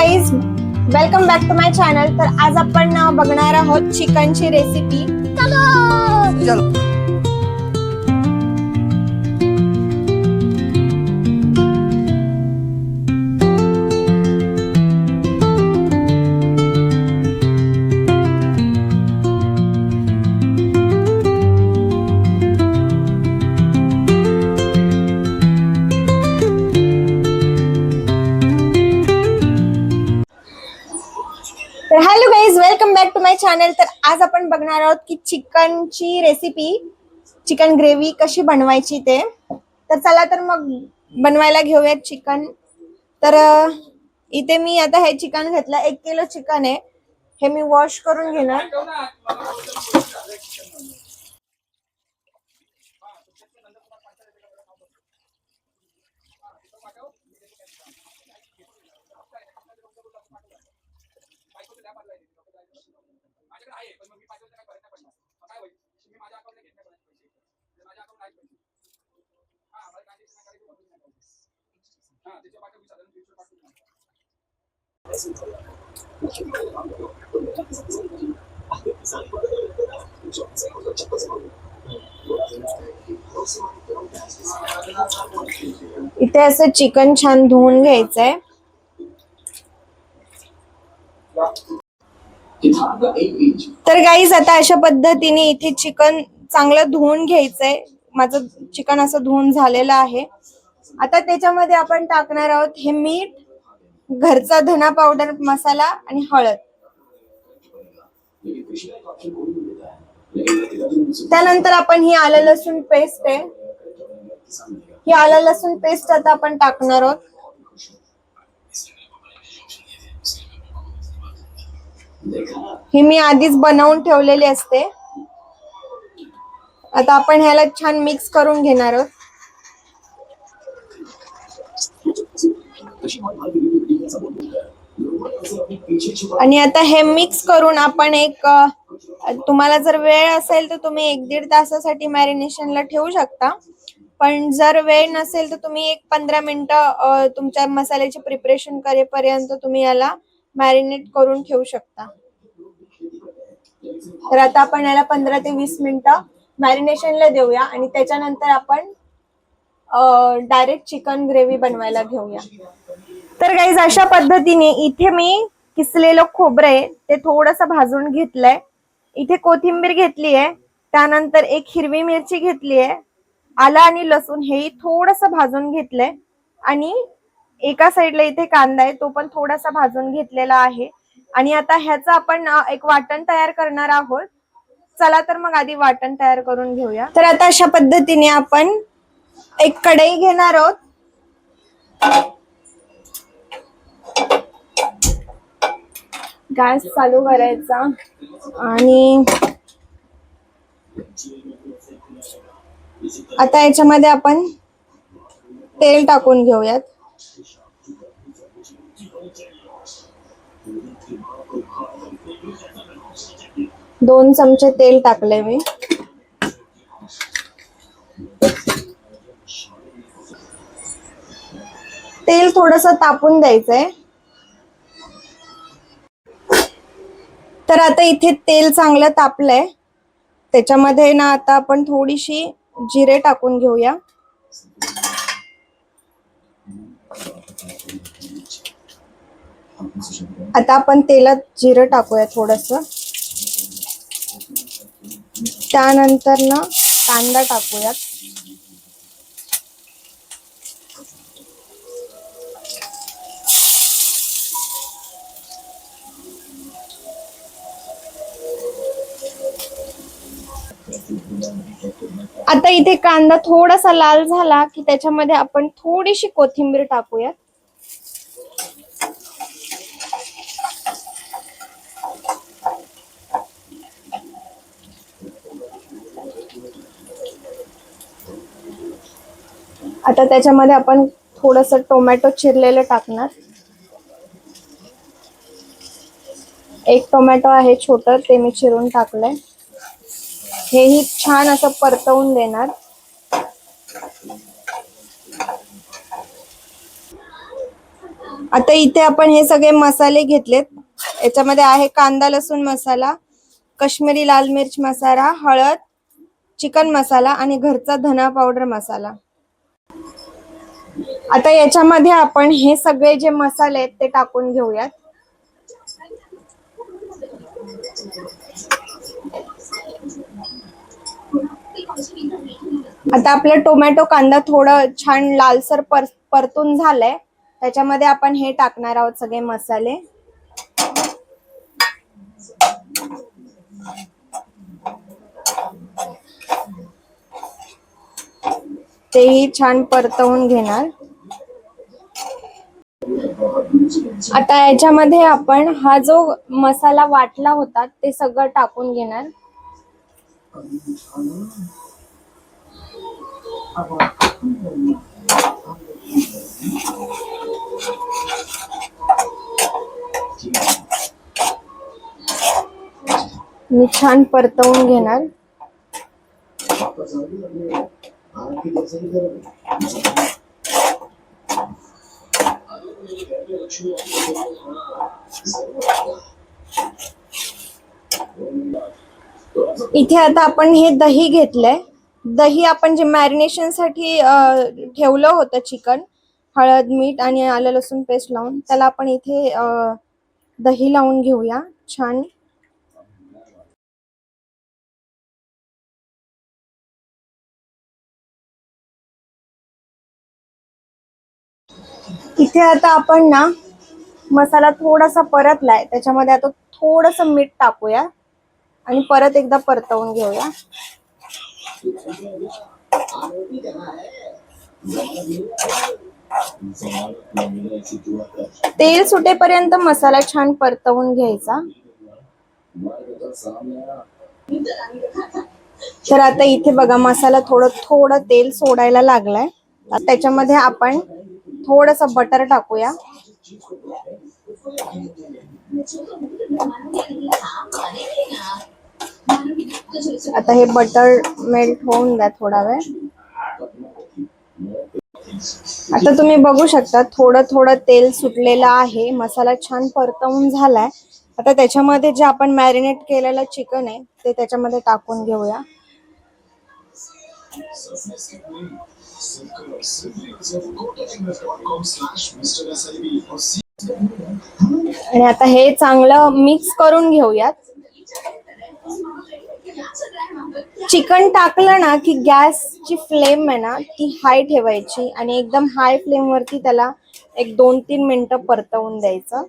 Guys welcome back to my channel तर आज आपण बघणार आहोत चिकनची रेसिपी चलो. चॅनल तर आज आपण बघणार आहोत की चिकनची रेसिपी चिकन ग्रेव्ही कशी बनवायची ते. तर चला तर मग बनवायला घेऊयात चिकन तर इथे मी आता हे चिकन घेतलं. एक किलो चिकन आहे. हे मी वॉश करून घेणार. इथे असं चिकन छान धुवून घ्यायचंय. तर गाईज आता अशा पद्धतीने इथे चिकन चांगलं धुवून घ्यायचंय. माझं चिकन असं धुवून झालेलं आहे. आता त्याच्यामध्ये आपण टाकणार आहोत हे मीठ घरचा धना पावडर मसाला आणि हळद. त्यानंतर आपण ही आलं लसूण पेस्ट आहे. ही आलं लसूण पेस्ट आता आपण टाकणार आहोत. ही मी आधीच बनवून ठेवलेली असते. आता आपण ह्याला छान मिक्स करून घेणार आहोत. आणि आता हे मिक्स करून आपण एक तुम्हाला जर वेळ असेल तर तुम्ही एक दीड तासासाठी मॅरिनेशनला ठेवू शकता. पण जर वेळ नसेल तर तुम्ही एक पंधरा मिनिटं तुमच्या मसाल्याचे प्रिपरेशन करेपर्यंत तुम्ही याला मॅरिनेट करून ठेवू शकता. तर आता आपण याला पंधरा ते वीस मिनिटं मॅरिनेशनला देऊया आणि त्याच्यानंतर आपण डायरेक्ट चिकन ग्रेव्ही बनवायला घेऊया. तर गाईज अशा पद्धतीने इथे मी किसलेलं खोबरं आहे ते थोडंसं भाजून घेतलंय. इथे कोथिंबीर घेतली आहे त्यानंतर एक हिरवी मिरची घेतली आहे आलं आणि लसूण हेही थोडंसं भाजून घेतलंय. आणि एका साईडला इथे कांदा आहे तो पण थोडासा भाजून घेतलेला आहे. आणि आता ह्याचं आपण एक वाटण तयार करणार आहोत. चला तर मग आधी वाटण तयार करून घेऊया. तर आता अशा पद्धतीने आपण एक कढई घेणार आहोत. गॅस चालू करायचा. आणि आता याच्यामध्ये आपण तेल टाकून घेऊयात. दोन चमचे तेल टाकले मी. तेल थोडस तापून द्यायचंय. तर आता इथे तेल चांगलं तापलंय. त्याच्यामध्ये ना आता आपण थोडीशी जिरे टाकून घेऊया. आता आपण तेलात जिरं टाकूया थोडस. त्यानंतर ना कांदा टाकूयात. आता इथे कांदा थोडासा लाल झाला की त्याच्यामध्ये आपण थोडीशी कोथिंबीर टाकूयात. आता त्याच्यामध्ये आपण थोडस टोमॅटो चिरलेलं टाकणार. एक टोमॅटो आहे छोट ते मी चिरून टाकलंय. हेही छान असं परतवून देणार. आता इथे आपण हे सगळे मसाले घेतलेत. याच्यामध्ये आहे कांदा लसूण मसाला कश्मीरी लाल मिर्च मसाला हळद चिकन मसाला आणि घरचा धना पावडर मसाला. आता याच्यामध्ये आपण हे सगळे जे मसाले आहेत ते टाकून घेऊयात. आता आपलं टोमॅटो कांदा थोडं छान लालसर पर परतून झालंय. त्याच्यामध्ये आपण हे टाकणार आहोत सगळे मसाले. तेही छान परतवून घेणार. आता याच्यामध्ये आपण हा जो मसाला वाटला होता ते सगळं टाकून घेणार. मी छान परतवून घेणार. इथे आता आपण हे दही घेतलंय. दही आपण जे मॅरिनेशनसाठी ठेवलं होतं चिकन हळद मीठ आणि आलं लसूण पेस्ट लावून त्याला आपण इथे दही लावून घेऊया. छान. इथे आता आपण ना मसाला थोडासा परतलाय. त्याच्यामध्ये आता थोडस मीठ टाकूया आणि परत एकदा परतवून घेऊया. तेल सुटेपर्यंत मसाला छान परतवून घ्यायचा. तर आता इथे बघा मसाला थोडं थोडं तेल सोडायला लागलाय. त्याच्यामध्ये आपण थोडस बटर टाकूया. आता हे बटर मेल्ट होऊन द्या थोडा वेळ. आता तुम्ही बघू शकता थोडं थोडं तेल सुटलेलं आहे. मसाला छान परतवून झालाय. आता त्याच्यामध्ये जे आपण मॅरिनेट केलेलं चिकन आहे ते त्याच्यामध्ये टाकून घेऊया. आणि आता हे चांगलं मिक्स करून घेऊयात. चिकन टाकलं ना की गॅसची फ्लेम आहे ना ती हाय ठेवायची आणि एकदम हाय फ्लेम वरती त्याला एक दोन तीन मिनिट परतवून द्यायचं.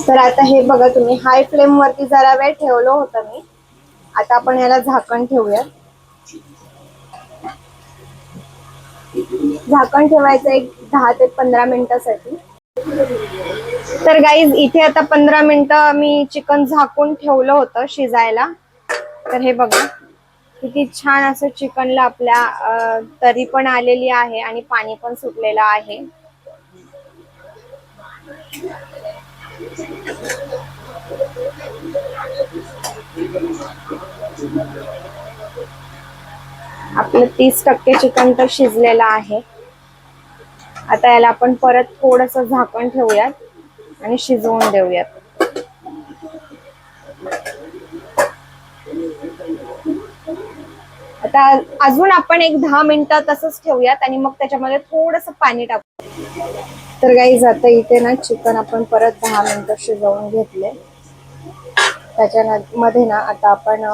तर आता हे बघा तुम्ही हाय फ्लेम वरती जरा वेळ ठेवलं होतं मी. आता आपण याला झाकण ठेवूया. झाकण ठेवायचं एक दहा ते पंधरा मिनिटासाठी. तर गाईज इथे आता पंधरा मिनिटं मी चिकन झाकून ठेवलं होतं शिजायला. तर हे बघा किती छान असं चिकनला आपल्या तरी पण आलेली आहे आणि पाणी पण सुटलेलं आहे. आपलं तीस टक्के चिकन तर शिजलेलं आहे. आता याला आपण परत थोडस झाकण ठेवूयात आणि शिजवून देऊयात. आता अजून आपण एक दहा मिनिटं तसंच ठेवूयात आणि मग त्याच्यामध्ये थोडस पाणी टाकू. तर काही आता इथे ना चिकन आपण परत दहा मिनिटं शिजवून घेतले. त्याच्या मध्ये ना आता आपण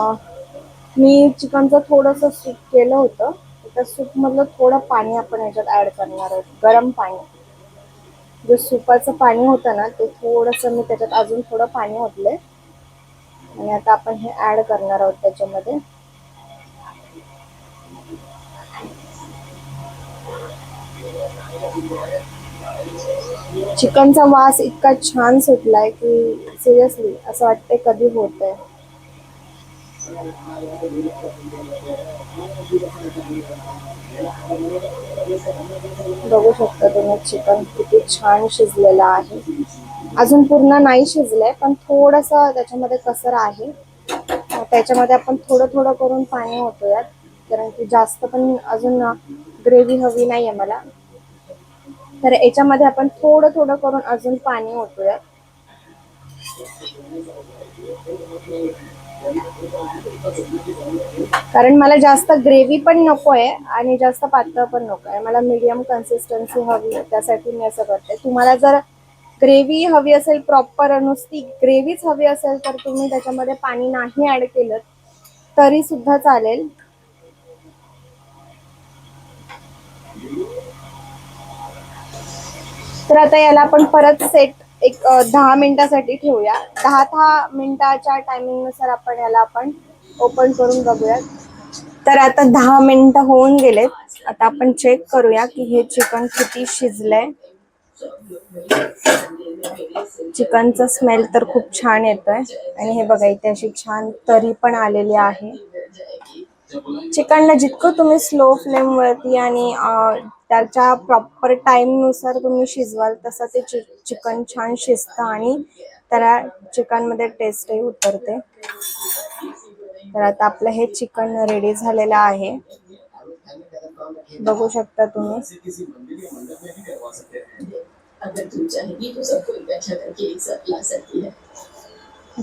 मी चिकनचं थोडस सूप केलं होतं. तर सूप मधलं थोडं पाणी आपण याच्यात ऍड करणार आहोत. गरम पाणी. जे सुपाचं पाणी होतं ना ते थोडस मी त्याच्यात अजून थोडं पाणी ओतलंय. आणि आता आपण हे ऍड करणार आहोत त्याच्यामध्ये. चिकनचा वास इतका छान सुटलाय की सिरियसली असं वाटतंय कधी होत आहे बघू शकता तुम्ही चिकन किती छान शिजलेलं आहे. अजून पूर्ण नाही शिजलंय पण थोडस त्याच्यामध्ये कसर आहे. त्याच्यामध्ये आपण थोडं थोडं करून पाणी होतोयात कारण की जास्त पण अजून ग्रेव्ही हवी नाहीये मला. तर याच्यामध्ये आपण थोडं थोडं करून अजून पाणी होतोयात कारण मला जास्त ग्रेव्ही पण नको आहे आणि जास्त पातळ पण नको आहे मला मीडियम कन्सिस्टन्सी हवी आहे त्यासाठी मी असं करते. तुम्हाला जर ग्रेव्ही हवी असेल प्रॉपर नुसती ग्रेव्हीच हवी असेल तर तुम्ही त्याच्यामध्ये पाणी नाही ऍड केलं तरी सुद्धा चालेल. तर आता याला आपण परत सेट एक दहा मिनिटासाठी ठेवूया. दहा दहा मिनिटाच्या टायमिंगनुसार आपण याला आपण ओपन करून बघूयात. तर आता दहा मिनिटं होऊन गेलेत. आता आपण चेक करूया की हे चिकन किती शिजलंय. चिकनचा स्मेल तर खूप छान येतोय. आणि हे बघा इथे अशी छान तरी पण आलेली आहे. चिकनला जितकं तुम्ही स्लो फ्लेमवरती आणि त्याच्या प्रॉपर टाईमनुसार तुम्ही शिजवाल तसं ते चि चिकन छान शिजतं आणि त्याला चिकनमध्ये टेस्टही उतरते. तर आता आपलं हे चिकन रेडी झालेलं आहे. बघू शकता तुम्ही.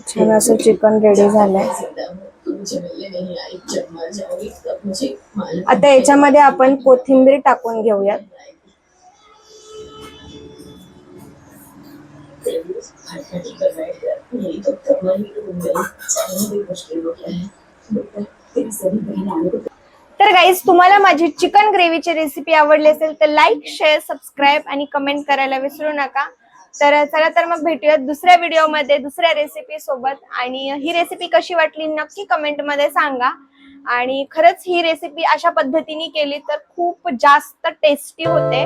छान असं चिकन रेडी झालंय. आता याच्यामध्ये आपण कोथिंबीर टाकून घेऊयात. तर गाईज तुम्हाला माझी चिकन ग्रेव्हीची रेसिपी आवडली असेल तर लाईक शेअर सबस्क्राईब आणि कमेंट करायला विसरू नका. तर चला तर मग भेटूयात दुसऱ्या व्हिडिओमध्ये दुसऱ्या रेसिपी सोबत. आणि ही रेसिपी कशी वाटली नक्की कमेंटमध्ये सांगा. आणि खरंच ही रेसिपी अशा पद्धतीने केली तर खूप जास्त टेस्टी होते.